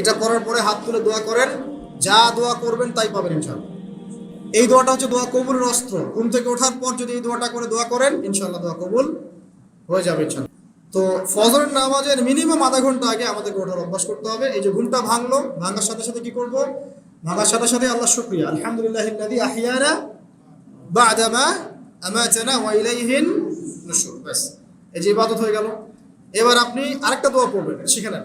এটা করার পরে হাত তুলে দোয়া করেন। যা দোয়া করবেন তাই পাবেন ইনশাল্লাহ। এই দোয়াটা হচ্ছে দোয়া কবুলের অস্ত্র। ঘুম থেকে ওঠার পর যদি এই দোয়াটা করে দোয়া করেন, ইনশাল্লাহ দোয়া কবুল হয়ে যাবে ইনশাল্লাহ। তো ফজরের নামাজের মিনিমাম আধা ঘণ্টা আগে আমাদেরকে ওঠার অভ্যাস করতে হবে। এই যে ঘুমটা ভাঙলো, ভাঙার সাথে সাথে কি করব? ভাঙার সাথে সাথে আল্লাহ শুক্রিয়া। আলহামদুলিল্লাহ ইল্লাযী আহিয়ানা বা'দামা আমাতানা ওয়া ইলাইহিন নুশুর। ব্যাস, এই যে ইবাদত হয়ে গেল। এবার আপনি আরেকটা দোয়া পড়বেন, শিখে নেন।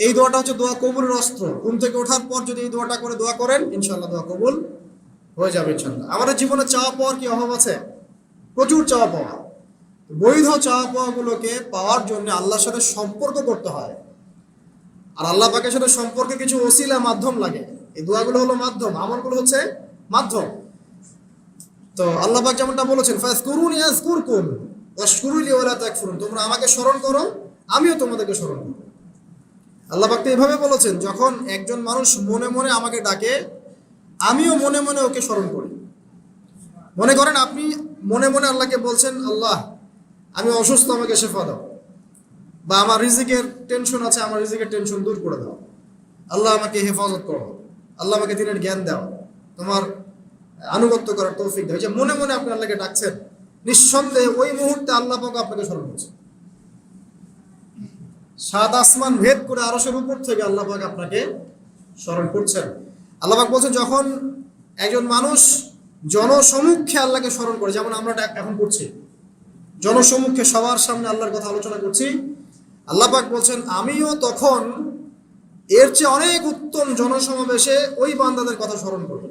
এই দোয়াটা হচ্ছে দোয়া কবুলের অস্ত্র। ঘুম থেকে ওঠার পর যদি এই দোয়াটা করে দোয়া করেন ইনশাল্লাহ দোয়া কবুল হয়ে যাবে ইনশাল্লাহ আমাদের জীবনে চাওয়া পাওয়ার কি অভাব আছে? প্রচুর চাওয়া পাওয়া। বৈধ চাওয়া পাওয়াগুলোকে পাওয়ার জন্য আল্লাহর সাথে সম্পর্ক করতে হয়। আর আল্লাহ পাকের সাথে সম্পর্কে কিছু ওসিলা মাধ্যম লাগে। এই দোয়াগুলো হলো মাধ্যম, আমলগুলো হচ্ছে মাধ্যম। তো আল্লাহ পাক যেমনটা বলেছেন ফাজকুরুনি আযকুরকুম ওয়াশকুরুলি ওয়ালা তাকফুরুন। তোমরা আমাকে স্মরণ করো, আমিও তোমাদেরকে স্মরণ করব। আল্লাহ পাক এভাবে বলেছেন, যখন একজন মানুষ মনে মনে আমাকে ডাকে, আমিও মনে মনে ওকে স্মরণ করি। মনে করেন আপনি মনে মনে আল্লাহকে বলছেন, আল্লাহ, আমি অসুস্থ, আমাকে শেফা দাও। বা, আমার রিজিকের টেনশন আছে, আমার রিজিকের টেনশন দূর করে দাও। আল্লাহ আমাকে হেফাজত করো। আল্লাহ আমাকে দিনের জ্ঞান দাও। তোমার আনুগত্য করার তৌফিক দাও। যে মনে মনে আপনি আল্লাহকে ডাকছেন, নিঃসন্দেহে ওই মুহূর্তে আল্লাহ পাক আপনাকে স্মরণ করছে। সাত আসমান ভেদ করে আরশের উপর থেকে আল্লাহ পাক আপনাকে স্মরণ করছেন। আল্লাহ পাক বলছেন, যখন একজন মানুষ জনসমুখে আল্লাহকে স্মরণ করে, যেমন আমরা এখন করছি জনসমুখে সবার সামনে আল্লাহর কথা আলোচনা করছি, আল্লাহ পাক বলছেন, আমিও তখন এর চেয়ে অনেক উত্তম জনসমাবেশে ওই বান্দাদের কথা স্মরণ করি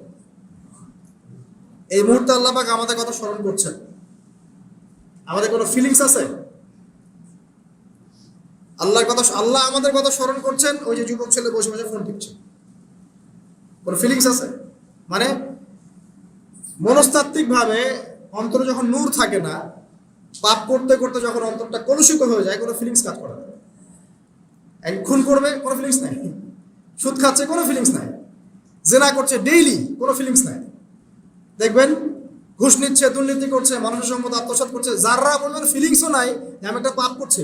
এই মুহূর্তে আল্লাহ পাক আমাদের কথা স্মরণ করছেন। আমাদের কোনো ফিলিংস আছে? আল্লাহর কথা আল্লাহ আমাদের কথা স্মরণ করছেন, ওই যে যুবক ছেলে বসে বসে ফোন টিপছে। কোনো ফিলিংস আছে? মানে মনস্তাত্ত্বিক ভাবে অন্তরে যখন নূর থাকে না, পাপ করতে করতে যখন অন্তরটা কলুষিত হয়ে যায়, কোনো ফিলিংস কাজ করে এক খুন করবে, কোনো ফিলিংস নাই। সুদ খাচ্ছে, কোনো ফিলিংস নাই। জেনা করছে ডেইলি কোনো ফিলিংস নাই। দেখবেন, ঘুষ নিচ্ছে, দুর্নীতি করছে, মানুষের সম্পদ আত্মসাৎ করছে যাররা বলবেন ফিলিংসও নাই আমি একটা পাপ করছি।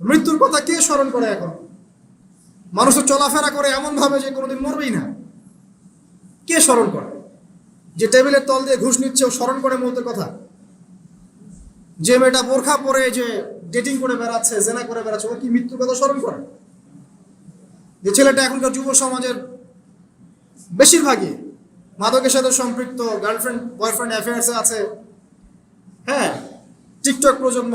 মৃত্যুর কথা কে স্মরণ করে এখন? মানুষ তো চলাফেরা করে এমন ভাবে যে কোনোদিন মরবেই না। কে স্মরণ করে? যে টেবিলের তল দিয়ে ঘুষ নিচ্ছে, ও স্মরণ করে মৌতের কথা? যে মেয়েটা বোরখা পরে যে ডেটিং করে বেড়াচ্ছে, জেনা করে বেড়াচ্ছে, ও কি মৃত্যুর কথা স্মরণ করে? যে ছেলেটা এখনকার যুব সমাজের বেশিরভাগই মাদকের সাথে সম্পৃক্ত গার্লফ্রেন্ড বয়ফ্রেন্ড অ্যাফেয়ার্সে আছে। হ্যাঁ টিকটক প্রজন্ম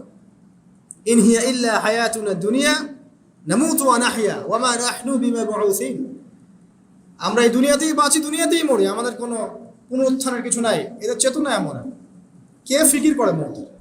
ইন হিয়া ইল্লা হায়াতুনা দুনিয়া নামুতু ওয়া নাহইয়া ওয়া মা নাহনু বিমাবউসিন আমরা এই দুনিয়াতেই বাঁচি, দুনিয়াতেই মরি। আমাদের কোনো পুনরুত্থানের কিছু নাই। এদের চেতনা আমরা। কে ফিকির করে মৌতের